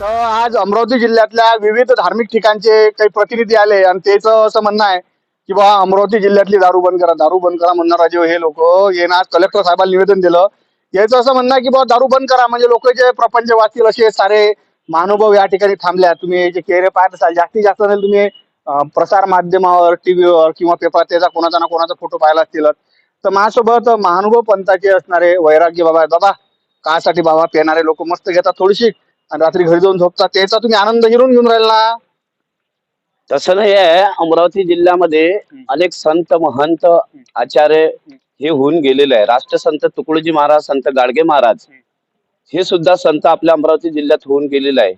तर आज अमरावती जिल्ह्यातल्या विविध धार्मिक ठिकाणचे काही प्रतिनिधी आले आणि त्याचं असं म्हणणं आहे की बा अमरावती जिल्ह्यातली दारू बंद करा दारू बंद करा म्हणणार जे हे लोक येणं आज कलेक्टर साहेबांना निवेदन दिलं. याचं असं म्हणणं आहे की बा दारू बंद करा म्हणजे लोक जे प्रपंच वाचतील असे सारे महानुभाव या ठिकाणी थांबल्या. तुम्ही जे चेहरे पाहत असाल जास्तीत जास्त जण तुम्ही प्रसार माध्यमावर टीव्हीवर किंवा पेपर त्याचा कोणाचा ना कोणाचा फोटो पाहायला असतील. तर माझ्यासोबत महानुभव पंथाचे असणारे वैराग्य बाबा आहेत. बाबा कासाठी बाबा पेणारे लोक मस्त घेतात थोडीशी. आणि रात्री घरी जाऊन झोपतात त्याचा तुम्ही आनंद हिरून घेऊन राहिला. ना तसं नाही आहे. अमरावती जिल्ह्यामध्ये अनेक संत महंत आचार्य हे होऊन गेलेले आहे. राष्ट्रसंत तुकडोजी महाराज संत गाडगे महाराज हे सुद्धा संत आपल्या अमरावती जिल्ह्यात होऊन गेलेले आहे.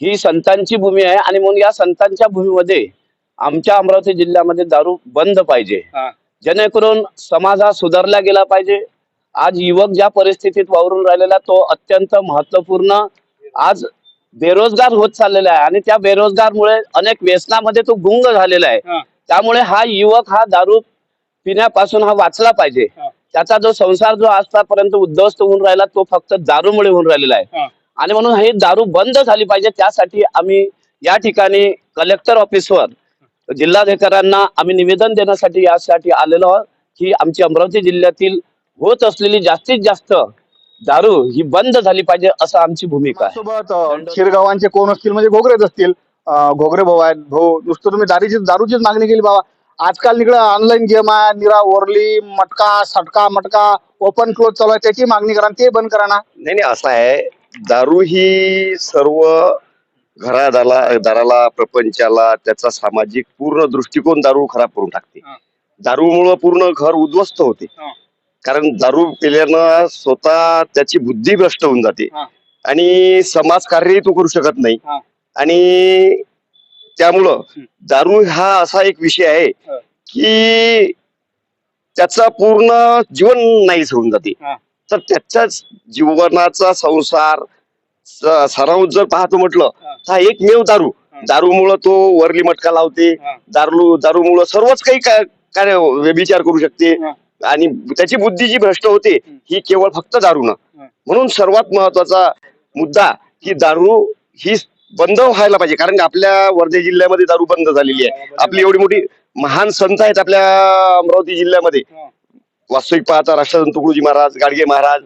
ही संतांची भूमी आहे आणि म्हणून या संतांच्या भूमीमध्ये आमच्या अमरावती जिल्ह्यामध्ये दारू बंद पाहिजे. जेणेकरून समाज हा सुधारला गेला पाहिजे. आज युवक ज्या परिस्थितीत वावरून राहिलेला तो अत्यंत महत्त्वपूर्ण आज बेरोजगार होत चाललेला आहे आणि त्या बेरोजगारमुळे अनेक व्यसनामध्ये तो गुंग झालेला आहे. त्यामुळे हा युवक हा दारू पिण्यापासून हा वाचला पाहिजे. त्याचा जो संसार जो आजपर्यंत उद्ध्वस्त होऊन राहिला तो फक्त दारूमुळे होऊन राहिलेला आहे. आणि म्हणून ही दारू बंद झाली पाहिजे त्यासाठी आम्ही या ठिकाणी कलेक्टर ऑफिसवर जिल्हाधिकाऱ्यांना आम्ही निवेदन देण्यासाठी यासाठी आलेलो आहोत की आमची अमरावती जिल्ह्यातील होत असलेली जास्तीत जास्त दारू ही बंद झाली पाहिजे असं आमची भूमिका आहे. सोबत शिरगावांचे कोण असतील म्हणजे घोगरेच असतील घोगरे भाऊ आहेत. भाऊ नुसतं तुम्ही दारूची दारूचीच मागणी केली बाबा. आजकाल निकडे ऑनलाईन गेम आहे निरा ओरली मटका सटका मटका ओपन क्लोज चालू आहे त्याची मागणी करा ते बंद करा ना. नाही नाही असं आहे. दारू ही सर्व घरादाला दाराला प्रपंचाला त्याचा सामाजिक पूर्ण दृष्टिकोन दारू खराब करून टाकते. दारूमुळं पूर्ण घर उद्ध्वस्त होते. हा. कारण दारू पिल्यानं स्वतः त्याची बुद्धी भ्रष्ट होऊन जाते हा. आणि समाज कार्यही तो करू शकत नाही हा. आणि त्यामुळं. दारू हा असा एक विषय आहे. की त्याचा पूर्ण जीवन नाहीच होऊन जाते हा. तर त्याच्याच जीवनाचा संसार स- सारांश जर पाहतो म्हटलं हा. हा एकमेव दारू हा. दारूमुळं तो वरली मटका लावते हा. दारू दारूमुळं सर्वच काही का- कार्य व्यभिचार करू शकते हा. आणि त्याची बुद्धी जी भ्रष्ट होते ही केवळ फक्त दारूनं. म्हणून सर्वात महत्त्वाचा मुद्दा की दारू ही बंद व्हायला पाहिजे. कारण आपल्या वर्धे जिल्ह्यामध्ये दारू बंद झालेली आहे. आपली एवढी मोठी महान संत आहेत आपल्या अमरावती जिल्ह्यामध्ये. वास्तविक पाहता राष्ट्रसंत तुकडोजी महाराज गाडगे महाराज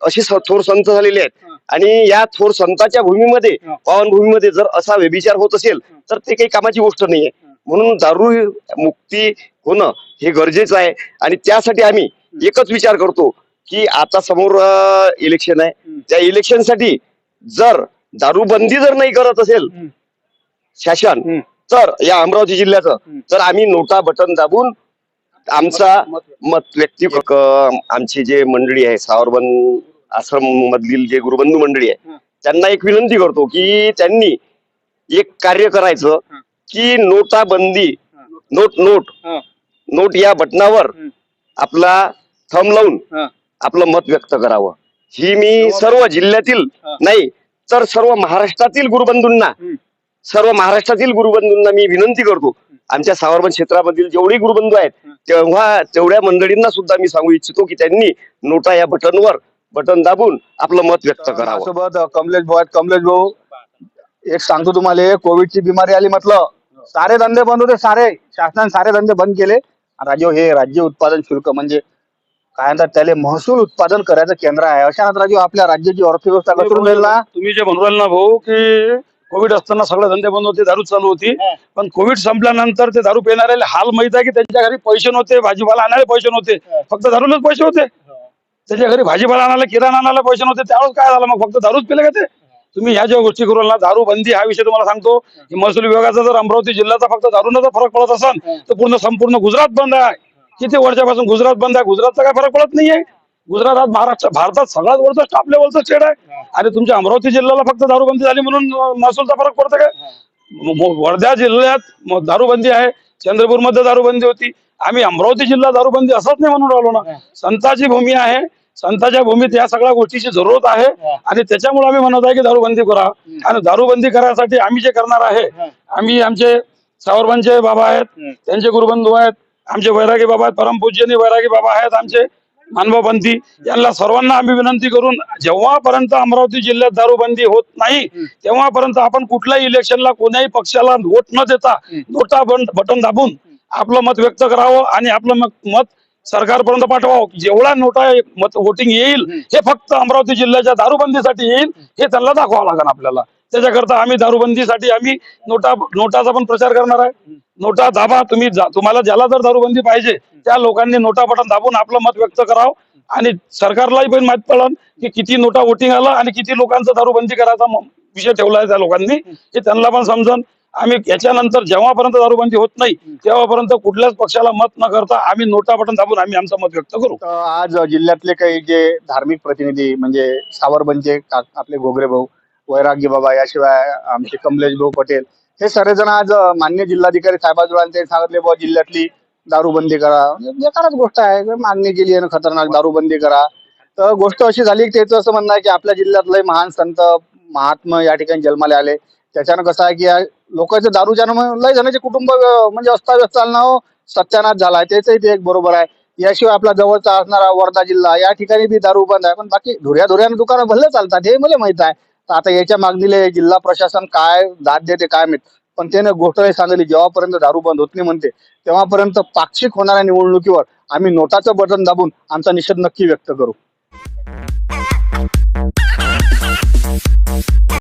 असे थोर संत झालेले आहेत. आणि या थोर संताच्या भूमीमध्ये. पावनभूमीमध्ये जर असा व्यभिचार होत असेल तर ते काही कामाची गोष्ट नाहीये. म्हणून दारू मुक्ती होणं हे गरजेचं आहे आणि त्यासाठी आम्ही एकच विचार करतो की आता समोर इलेक्शन आहे. त्या इलेक्शनसाठी जर दारूबंदी जर नाही करत असेल. शासन. तर या अमरावती जिल्ह्याचं. तर आम्ही नोटा बटन दाबून आमचा मत व्यक्ती आमची जे मंडळी आहे सावरबन आश्रम मधील जे गुरुबंधू मंडळी आहे. त्यांना एक विनंती करतो की त्यांनी एक कार्य करायचं. की नोटाबंदी नोट नोट हं. नोट या बटनावर. आपला थंब लावून. आपलं मत व्यक्त करावं ही मी सर्व जिल्ह्यातील. नाही तर सर्व महाराष्ट्रातील गुरुबंधूंना. सर्व महाराष्ट्रातील गुरुबंधूंना मी विनंती करतो आमच्या सावरबन क्षेत्रामधील जेवढी गुरुबंधू आहेत. तेव्हा तेवढ्या मंडळींना सुद्धा मी सांगू इच्छितो की त्यांनी नोटा या बटनवर बटन दाबून आपलं मत व्यक्त करावं सोबत कमलेश भाऊ आहेत कमलेश भाऊ एक सांगतो तुम्हाला कोविडची बिमारी आली म्हटलं सारे धंदे बंद होते सारे शासनाने सारे धंदे बंद केले. आणि राजू हे राज्य उत्पादन शुल्क म्हणजे काय म्हणतात त्याला महसूल उत्पादन करायचं केंद्र आहे. अशा राजू आपल्या राज्याची अर्थव्यवस्था घसरून राहील तुम्ही जे म्हणू राहिले ना भाऊ की कोविड असताना सगळे धंदे बंद होते दारू चालू होती. पण कोविड संपल्यानंतर ते दारू पिणाऱ्याला हाल माहीत आहे की त्यांच्या घरी पैसे नव्हते भाजीपाला आणायला पैसे नव्हते. फक्त दारूलाच पैसे होते. त्याच्या घरी भाजीपाला आणायला किराणा आणायला पैसे नव्हते. त्यावेळेस काय झालं मग? फक्त दारूच पिले का ते? तुम्ही ह्या ज्या गोष्टी करू ना दारू बंदी हा विषय तुम्हाला सांगतो. की महसूल विभागाचा जर अमरावती जिल्ह्याचा फक्त दारूनं जर फरक पडत असेल तर पूर्ण संपूर्ण गुजरात बंद आहे. किती वर्षापासून गुजरात बंद आहे? गुजरातचा काय फरक पडत नाहीये? गुजरात आज महाराष्ट्र भारतात सगळ्यात वरचा टॉप लेवलचा स्टेट आहे. आणि तुमच्या अमरावती जिल्ह्याला फक्त दारूबंदी झाली म्हणून महसूलचा फरक पडतो काय वर्धा जिल्ह्यात दारूबंदी आहे. चंद्रपूरमध्ये दारूबंदी होती. आम्ही अमरावती जिल्हा दारूबंदी असंच नाही म्हणून राहिलो ना. संताची भूमी आहे. संताच्या भूमीत या सगळ्या गोष्टीची जरूरत आहे. आणि त्याच्यामुळे आम्ही म्हणत आहे की दारूबंदी करा. आणि दारूबंदी करायसाठी आम्ही जे करणार आहे आम्ही आमचे सावरबांचे बाबा आहेत त्यांचे गुरुबंधू आहेत आमचे वैरागी बाबा आहेत परमपूज्यनी वैरागी बाबा आहेत आमचे मानवपंथी. यांना सर्वांना आम्ही विनंती करून जेव्हापर्यंत अमरावती जिल्ह्यात दारूबंदी होत नाही तेव्हापर्यंत आपण कुठल्याही इलेक्शनला कोण्याही पक्षाला वोट न देता नोटा बटन दाबून आपलं मत व्यक्त करावं आणि आपलं मत सरकारपर्यंत पाठवावं. जेवढा नोटा मत वोटिंग येईल हे फक्त अमरावती जिल्ह्याच्या दारूबंदीसाठी येईल हे त्यांना दाखवावं लागेल आपल्याला. त्याच्याकरता आम्ही दारूबंदीसाठी आम्ही नोटा नोटाचा पण प्रचार करणार आहे. नोटा दाबा तुम्ही तुम्हाला ज्याला जर दारूबंदी पाहिजे त्या लोकांनी नोटा बटन दाबून आपलं मत व्यक्त करावं. आणि सरकारलाही पण माहीत पडलं की किती नोटा वोटिंग आलं आणि किती लोकांचा दारूबंदी करायचा विषय ठेवला आहे त्या लोकांनी. हे त्यांना पण समजन. आम्ही याच्यानंतर जेव्हापर्यंत दारूबंदी होत नाही तेव्हापर्यंत कुठल्याच पक्षाला मत न करता आम्ही नोटा बटन दाबून आम्ही आमचं मत व्यक्त करू. आज जिल्ह्यातले काही जे धार्मिक प्रतिनिधी म्हणजे सावरबंदचे आपले घोगरे भाऊ वैराग्य बाबा याशिवाय आमचे कमलेश भाऊ पटेल हे सर्वजण आज मान्य जिल्हाधिकारी ते सांगितले बुवा जिल्ह्यातली दारूबंदी करा. बेकारच गोष्ट आहे मागणी केली आहे ना खतरनाक दारूबंदी करा. तर गोष्ट अशी झाली की त्याचं असं म्हणणं आहे की आपल्या जिल्ह्यात लय महान संत महात्मा या ठिकाणी जन्माला आले. त्याच्यानं कसं आहे की लोकांचं दारूच्यानं मग लय जणांचे कुटुंब म्हणजे अस्ताव्यस्त चालणं हो. सत्यानाश झाला आहे. त्याचंही ते एक बरोबर आहे. याशिवाय आपला जवळचा असणारा वर्धा जिल्हा या ठिकाणी बी दारू बंद आहे. पण बाकी धुऱ्या धुऱ्यानं दुकानं भरले चालतात हे मला माहीत आहे. तर आता याच्या मागणीले जिल्हा प्रशासन काय दाद देते काय माहीत. पण त्याने गोष्ट हे सांगितली जेव्हापर्यंत दारू बंद होत नाही म्हणते तेव्हापर्यंत पाक्षिक होणाऱ्या निवडणुकीवर आम्ही नोटाचं बटन दाबून आमचा निषेध नक्की व्यक्त करू.